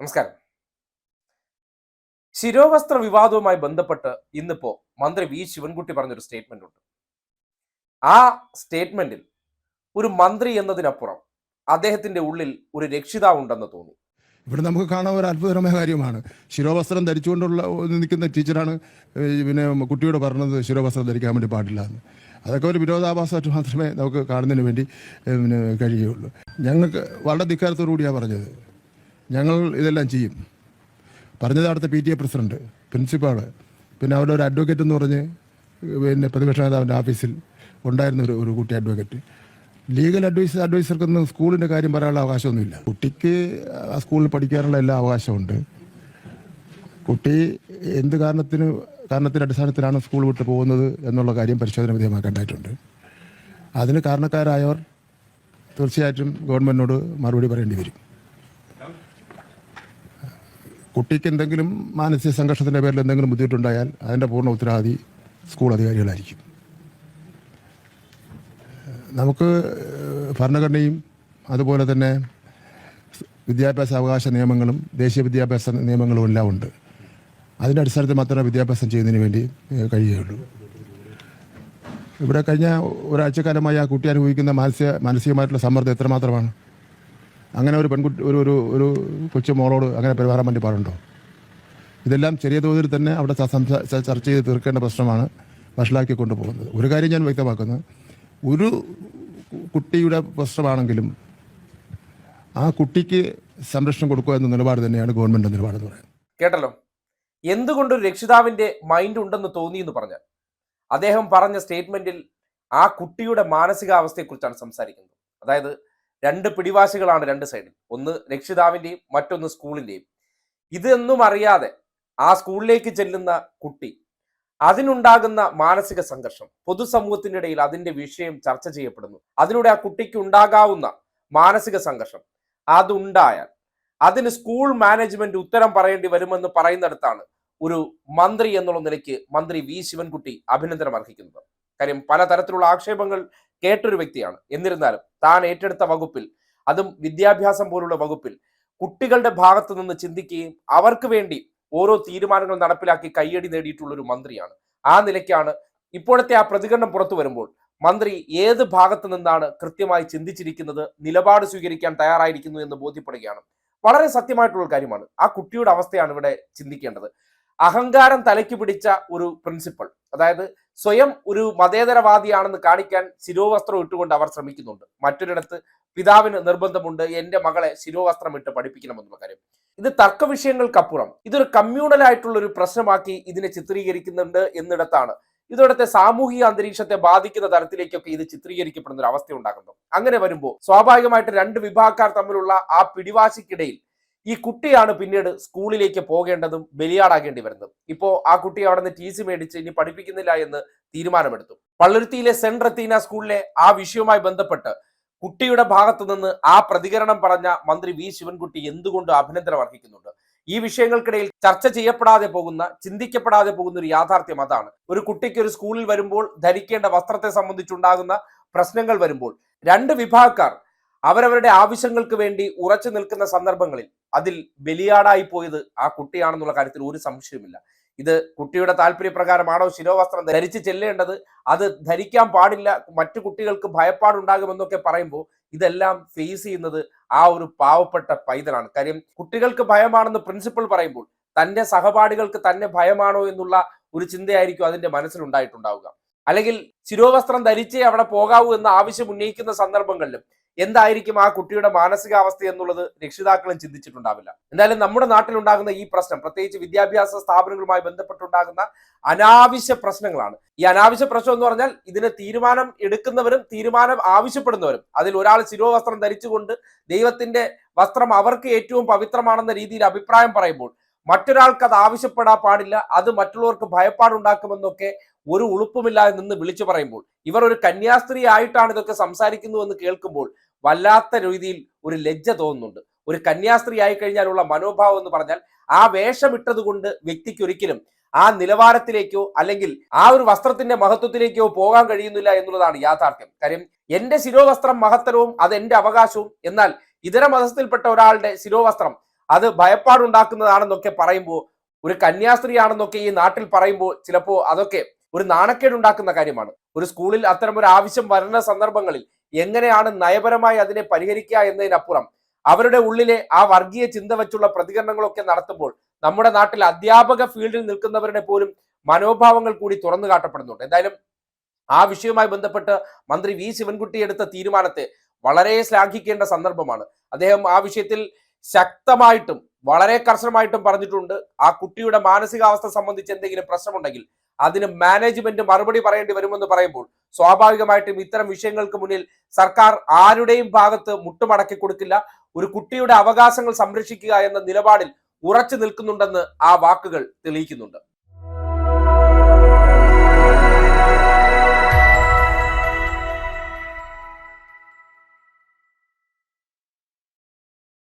നമസ്കാരം. ശിരോവസ്ത്ര വിവാദവുമായി ബന്ധപ്പെട്ട് ഇന്നിപ്പോ മന്ത്രി വി ശിവൻകുട്ടി പറഞ്ഞൊരു സ്റ്റേറ്റ്മെന്റ് ഉണ്ട്. ആ സ്റ്റേറ്റ്മെന്റിൽ ഒരു മന്ത്രി എന്നതിനപ്പുറം അദ്ദേഹത്തിന്റെ ഉള്ളിൽ ഒരു രക്ഷിതാവ് ഉണ്ടെന്ന് തോന്നി. ഇവിടെ നമുക്ക് കാണാൻ ഒരു അത്ഭുതകരമായ കാര്യമാണ്. ശിരോവസ്ത്രം ധരിച്ചുകൊണ്ടുള്ള നിൽക്കുന്ന ടീച്ചറാണ് പിന്നെ കുട്ടിയോട് പറഞ്ഞത് ശിരോവസ്ത്രം ധരിക്കാൻ വേണ്ടി പാടില്ല എന്ന്. അതൊക്കെ ഒരു വിരോധാഭാസമായിട്ട് മാത്രമേ നമുക്ക് കാണുന്നതിന് വേണ്ടി പിന്നെ കഴിയുകയുള്ളൂ. ഞങ്ങൾക്ക് വളരെ ധിക്കാരത്തോടു കൂടിയാണ് പറഞ്ഞത്. ഞങ്ങൾ ഇതെല്ലാം ചെയ്യും. പറഞ്ഞത് അവിടുത്തെ P T A president principal. പിന്നെ അവിടെ ഒരു അഡ്വക്കേറ്റ് എന്ന് പറഞ്ഞ് പിന്നെ പ്രതിപക്ഷ നേതാവിന്റെ ഓഫീസിൽ ഉണ്ടായിരുന്ന ഒരു ഒരു കുട്ടി അഡ്വക്കേറ്റ് ലീഗൽ അഡ്വൈസ് അഡ്വൈസർക്കൊന്നും സ്കൂളിന്റെ കാര്യം പറയാനുള്ള അവകാശമൊന്നുമില്ല. കുട്ടിക്ക് ആ സ്കൂളിൽ പഠിക്കാനുള്ള എല്ലാ അവകാശമുണ്ട്. കുട്ടി എന്ത് കാരണത്തിന് കാരണത്തിന്റെ അടിസ്ഥാനത്തിലാണ് സ്കൂൾ വിട്ട് പോകുന്നത് എന്നുള്ള കാര്യം പരിശോധന വിധേയമാക്കേണ്ടതായിട്ടുണ്ട്. അതിന് കാരണക്കാരായവർ തീർച്ചയായിട്ടും ഗവൺമെന്റിനോട് മറുപടി പറയേണ്ടി വരും. കുട്ടിക്ക് എന്തെങ്കിലും മാനസിക സംഘർഷത്തിന്റെ പേരിൽ എന്തെങ്കിലും ബുദ്ധിമുട്ടുണ്ടായാൽ അതിന്റെ പൂർണ ഉത്തരവാദി സ്കൂൾ അധികാരികളായിരിക്കും. നമുക്ക് ഭരണഘടനയും അതുപോലെ തന്നെ വിദ്യാഭ്യാസ അവകാശ നിയമങ്ങളും ദേശീയ വിദ്യാഭ്യാസ നിയമങ്ങളും എല്ലാം ഉണ്ട്. അതിന്റെ അടിസ്ഥാനത്തിൽ മാത്രമേ വിദ്യാഭ്യാസം ചെയ്യുന്നതിന് വേണ്ടി കഴിയുകയുള്ളൂ. ഇവിടെ കഴിഞ്ഞ ഒരാഴ്ചക്കാലമായി ആ കുട്ടി അനുഭവിക്കുന്ന മാനസിക മാനസികമായിട്ടുള്ള സമ്മർദ്ദം എത്രമാത്രമാണ്? അങ്ങനെ ഒരു പെൺകുട്ടി ഒരു ഒരു ഒരു കൊച്ചു മോളോട് അങ്ങനെ പെരുമാറാൻ വേണ്ടി പാടുണ്ടോ? ഇതെല്ലാം ചെറിയ തോതിൽ തന്നെ അവിടെ ചർച്ച ചെയ്ത് തീർക്കേണ്ട പ്രശ്നമാണ് വഷളാക്കി കൊണ്ടുപോകുന്നത്. ഒരു കാര്യം ഞാൻ വ്യക്തമാക്കുന്നത് ഒരു കുട്ടിയുടെ പ്രശ്നമാണെങ്കിലും ആ കുട്ടിക്ക് സംരക്ഷണം കൊടുക്കുക എന്ന നിലപാട് തന്നെയാണ് ഗവൺമെന്റ് നിലപാട് എന്ന് പറയുന്നത്. കേട്ടല്ലോ? എന്തുകൊണ്ടൊരു രക്ഷിതാവിന്റെ മൈൻഡ് ഉണ്ടെന്ന് തോന്നി എന്ന് പറഞ്ഞാൽ അദ്ദേഹം പറഞ്ഞ സ്റ്റേറ്റ്മെന്റിൽ ആ കുട്ടിയുടെ മാനസികാവസ്ഥയെക്കുറിച്ചാണ് സംസാരിക്കുന്നത്. അതായത് രണ്ട് പിടിവാശികളാണ് രണ്ട് സൈഡിൽ. ഒന്ന് രക്ഷിതാവിന്റെയും മറ്റൊന്ന് സ്കൂളിന്റെയും ഇതൊന്നും അറിയാതെ ആ സ്കൂളിലേക്ക് ചെല്ലുന്ന കുട്ടി അതിനുണ്ടാകുന്ന മാനസിക സംഘർഷം പൊതുസമൂഹത്തിന്റെ ഇടയിൽ അതിന്റെ വിഷയം ചർച്ച ചെയ്യപ്പെടുന്നു. അതിലൂടെ ആ കുട്ടിക്ക് ഉണ്ടാകാവുന്ന മാനസിക സംഘർഷം. അതുണ്ടായാൽ അതിന് സ്കൂൾ മാനേജ്മെന്റ് ഉത്തരം പറയേണ്ടി വരുമെന്ന് പറയുന്നിടത്താണ് ഒരു മന്ത്രി എന്നുള്ള നിലയ്ക്ക് മന്ത്രി വി. ശിവൻകുട്ടി അഭിനന്ദനം അർഹിക്കുന്നത്. കാര്യം പലതരത്തിലുള്ള ആക്ഷേപങ്ങൾ കേട്ടൊരു വ്യക്തിയാണ്. എന്നിരുന്നാലും താൻ ഏറ്റെടുത്ത വകുപ്പിൽ അതും വിദ്യാഭ്യാസം പോലുള്ള വകുപ്പിൽ കുട്ടികളുടെ ഭാഗത്ത് നിന്ന് ചിന്തിക്കുകയും അവർക്ക് വേണ്ടി ഓരോ തീരുമാനങ്ങൾ നടപ്പിലാക്കി കയ്യടി നേടിയിട്ടുള്ള ഒരു മന്ത്രിയാണ്. ആ നിലയ്ക്കാണ് ഇപ്പോഴത്തെ ആ പ്രതികരണം പുറത്തു വരുമ്പോൾ മന്ത്രി ഏത് ഭാഗത്ത് നിന്നാണ് കൃത്യമായി ചിന്തിച്ചിരിക്കുന്നത് നിലപാട് സ്വീകരിക്കാൻ തയ്യാറായിരിക്കുന്നു എന്ന് ബോധ്യപ്പെടുകയാണ്. വളരെ സത്യമായിട്ടുള്ള കാര്യമാണ്. ആ കുട്ടിയുടെ അവസ്ഥയാണ് ഇവിടെ ചിന്തിക്കേണ്ടത്. അഹങ്കാരം തലയ്ക്ക് പിടിച്ച ഒരു പ്രിൻസിപ്പൾ അതായത് സ്വയം ഒരു മതേതരവാദിയാണെന്ന് കാണിക്കാൻ ശിരോവസ്ത്രം ഇട്ടുകൊണ്ട് അവർ ശ്രമിക്കുന്നുണ്ട്. മറ്റൊരിടത്ത് പിതാവിന് നിർബന്ധമുണ്ട് എന്റെ മകളെ ശിരോവസ്ത്രം ഇട്ട് പഠിപ്പിക്കണമെന്നുള്ള കാര്യം. ഇത് തർക്ക വിഷയങ്ങൾക്കപ്പുറം. ഇതൊരു കമ്മ്യൂണലായിട്ടുള്ള ഒരു പ്രശ്നമാക്കി ഇതിനെ ചിത്രീകരിക്കുന്നുണ്ട് എന്നിടത്താണ്. ഇതോടത്തെ സാമൂഹിക അന്തരീക്ഷത്തെ ബാധിക്കുന്ന തരത്തിലേക്കൊക്കെ ഇത് ചിത്രീകരിക്കപ്പെടുന്ന ഒരു അവസ്ഥ ഉണ്ടാകുന്നു അങ്ങനെ വരുമ്പോൾ സ്വാഭാവികമായിട്ട് രണ്ട് വിഭാഗക്കാർ തമ്മിലുള്ള ആ പിടിവാശിക്കിടയിൽ ഈ കുട്ടിയാണ് പിന്നീട് സ്കൂളിലേക്ക് പോകേണ്ടതും ബലിയാടാകേണ്ടി വരുന്നത്. ഇപ്പോ ആ കുട്ടി അവിടെ നിന്ന് ടി സി മേടിച്ച് ഇനി പഠിപ്പിക്കുന്നില്ല എന്ന് തീരുമാനമെടുത്തു. പള്ളുരുത്തിയിലെ സെന്റ് റത്തീന സ്കൂളിലെ ആ വിഷയവുമായി ബന്ധപ്പെട്ട് കുട്ടിയുടെ ഭാഗത്തു നിന്ന് ആ പ്രതികരണം പറഞ്ഞ മന്ത്രി വി ശിവൻകുട്ടി എന്തുകൊണ്ട് അഭിനന്ദനം അർഹിക്കുന്നുണ്ട്? ഈ വിഷയങ്ങൾക്കിടയിൽ ചർച്ച ചെയ്യപ്പെടാതെ പോകുന്ന ചിന്തിക്കപ്പെടാതെ പോകുന്ന ഒരു യാഥാർത്ഥ്യം അതാണ്. ഒരു കുട്ടിക്ക് ഒരു സ്കൂളിൽ വരുമ്പോൾ ധരിക്കേണ്ട വസ്ത്രത്തെ സംബന്ധിച്ചുണ്ടാകുന്ന പ്രശ്നങ്ങൾ വരുമ്പോൾ രണ്ട് വിഭാഗക്കാർ അവരവരുടെ ആവശ്യങ്ങൾക്ക് വേണ്ടി ഉറച്ചു നിൽക്കുന്ന സന്ദർഭങ്ങളിൽ അതിൽ ബലിയാടായി പോയത് ആ കുട്ടിയാണെന്നുള്ള കാര്യത്തിൽ ഒരു സംശയവുമില്ല. ഇത് കുട്ടിയുടെ താല്പര്യപ്രകാരമാണോ ശിരോവസ്ത്രം ധരിച്ച് ചെല്ലേണ്ടത്? അത് ധരിക്കാൻ പാടില്ല. മറ്റു കുട്ടികൾക്ക് ഭയപ്പാടുണ്ടാകുമെന്നൊക്കെ പറയുമ്പോൾ ഇതെല്ലാം ഫേസ് ചെയ്യുന്നത് ആ ഒരു പാവപ്പെട്ട പൈതലാണ്. കാര്യം കുട്ടികൾക്ക് ഭയമാണെന്ന് പ്രിൻസിപ്പൾ പറയുമ്പോൾ തന്റെ സഹപാഠികൾക്ക് തന്നെ ഭയമാണോ എന്നുള്ള ഒരു ചിന്തയായിരിക്കും അതിന്റെ മനസ്സിലുണ്ടായിട്ടുണ്ടാവുക. അല്ലെങ്കിൽ ശിരോവസ്ത്രം ധരിച്ചേ അവിടെ പോകാവൂ എന്ന ആവശ്യം ഉന്നയിക്കുന്ന സന്ദർഭങ്ങളിലും എന്തായിരിക്കും ആ കുട്ടിയുടെ മാനസികാവസ്ഥ എന്നുള്ളത് രക്ഷിതാക്കളും ചിന്തിച്ചിട്ടുണ്ടാവില്ല. എന്തായാലും നമ്മുടെ നാട്ടിലുണ്ടാകുന്ന ഈ പ്രശ്നം പ്രത്യേകിച്ച് വിദ്യാഭ്യാസ സ്ഥാപനങ്ങളുമായി ബന്ധപ്പെട്ടുണ്ടാകുന്ന അനാവശ്യ പ്രശ്നങ്ങളാണ്. ഈ അനാവശ്യ പ്രശ്നം എന്ന് പറഞ്ഞാൽ ഇതിന് തീരുമാനം എടുക്കുന്നവരും തീരുമാനം ആവശ്യപ്പെടുന്നവരും. അതിൽ ഒരാൾ ശിരോവസ്ത്രം ധരിച്ചുകൊണ്ട് ദൈവത്തിന്റെ വസ്ത്രം അവർക്ക് ഏറ്റവും പവിത്രമാണെന്ന രീതിയിൽ അഭിപ്രായം പറയുമ്പോൾ മറ്റൊരാൾക്ക് അത് ആവശ്യപ്പെടാൻ പാടില്ല അത് മറ്റുള്ളവർക്ക് ഭയപ്പാടുണ്ടാക്കുമെന്നൊക്കെ ഒരു ഉളുപ്പുമില്ലാതെ നിന്ന് വിളിച്ചു പറയുമ്പോൾ ഇവർ ഒരു കന്യാസ്ത്രീ ആയിട്ടാണ് ഇതൊക്കെ സംസാരിക്കുന്നു എന്ന് കേൾക്കുമ്പോൾ വല്ലാത്ത രീതിയിൽ ഒരു ലജ്ജ തോന്നുന്നുണ്ട്. ഒരു കന്യാസ്ത്രീ ആയി കഴിഞ്ഞാലുള്ള മനോഭാവം എന്ന് പറഞ്ഞാൽ ആ വേഷമിട്ടത് കൊണ്ട് വ്യക്തിക്ക് ഒരിക്കലും ആ നിലവാരത്തിലേക്കോ അല്ലെങ്കിൽ ആ ഒരു വസ്ത്രത്തിന്റെ മഹത്വത്തിലേക്കോ പോകാൻ കഴിയുന്നില്ല എന്നുള്ളതാണ് യാഥാർത്ഥ്യം. കാര്യം എന്റെ ശിരോവസ്ത്രം മഹത്തരവും അത് എന്റെ അവകാശവും. എന്നാൽ ഇതര മതത്തിൽപ്പെട്ട ഒരാളുടെ ശിരോവസ്ത്രം അത് ഭയപ്പാടുണ്ടാക്കുന്നതാണെന്നൊക്കെ പറയുമ്പോൾ ഒരു കന്യാസ്ത്രീയാണെന്നൊക്കെ ഈ നാട്ടിൽ പറയുമ്പോൾ ചിലപ്പോൾ അതൊക്കെ ഒരു നാണക്കേട് ഉണ്ടാക്കുന്ന കാര്യമാണ്. ഒരു സ്കൂളിൽ അത്തരം ഒരു ആവശ്യം വരുന്ന സന്ദർഭങ്ങളിൽ എങ്ങനെയാണ് നയപരമായി അതിനെ പരിഹരിക്കുക എന്നതിനപ്പുറം അവരുടെ ഉള്ളിലെ ആ വർഗീയ ചിന്ത വെച്ചുള്ള പ്രതികരണങ്ങളൊക്കെ നടത്തുമ്പോൾ നമ്മുടെ നാട്ടിൽ അധ്യാപക ഫീൽഡിൽ നിൽക്കുന്നവരുടെ പോലും മനോഭാവങ്ങൾ കൂടി തുറന്നു കാട്ടപ്പെടുന്നുണ്ട്. എന്തായാലും ആ വിഷയവുമായി ബന്ധപ്പെട്ട് മന്ത്രി വി ശിവൻകുട്ടി എടുത്ത തീരുമാനത്തെ വളരെ ശ്ലാഘിക്കേണ്ട സന്ദർഭമാണ്. അദ്ദേഹം ആ വിഷയത്തിൽ ശക്തമായിട്ടും വളരെ കർശനമായിട്ടും പറഞ്ഞിട്ടുണ്ട്. ആ കുട്ടിയുടെ മാനസികാവസ്ഥ സംബന്ധിച്ച് എന്തെങ്കിലും പ്രശ്നമുണ്ടെങ്കിൽ അതിന് മാനേജ്മെന്റ് മറുപടി പറയേണ്ടി വരുമെന്ന് പറയുമ്പോൾ സ്വാഭാവികമായിട്ടും ഇത്തരം വിഷയങ്ങൾക്ക് മുന്നിൽ സർക്കാർ ആരുടെയും ഭാഗത്ത് മുട്ടുമടക്കി കൊടുക്കില്ല. ഒരു കുട്ടിയുടെ അവകാശങ്ങൾ സംരക്ഷിക്കുക എന്ന നിലപാടിൽ ഉറച്ചു നിൽക്കുന്നുണ്ടെന്ന് ആ വാക്കുകൾ തെളിയിക്കുന്നുണ്ട്.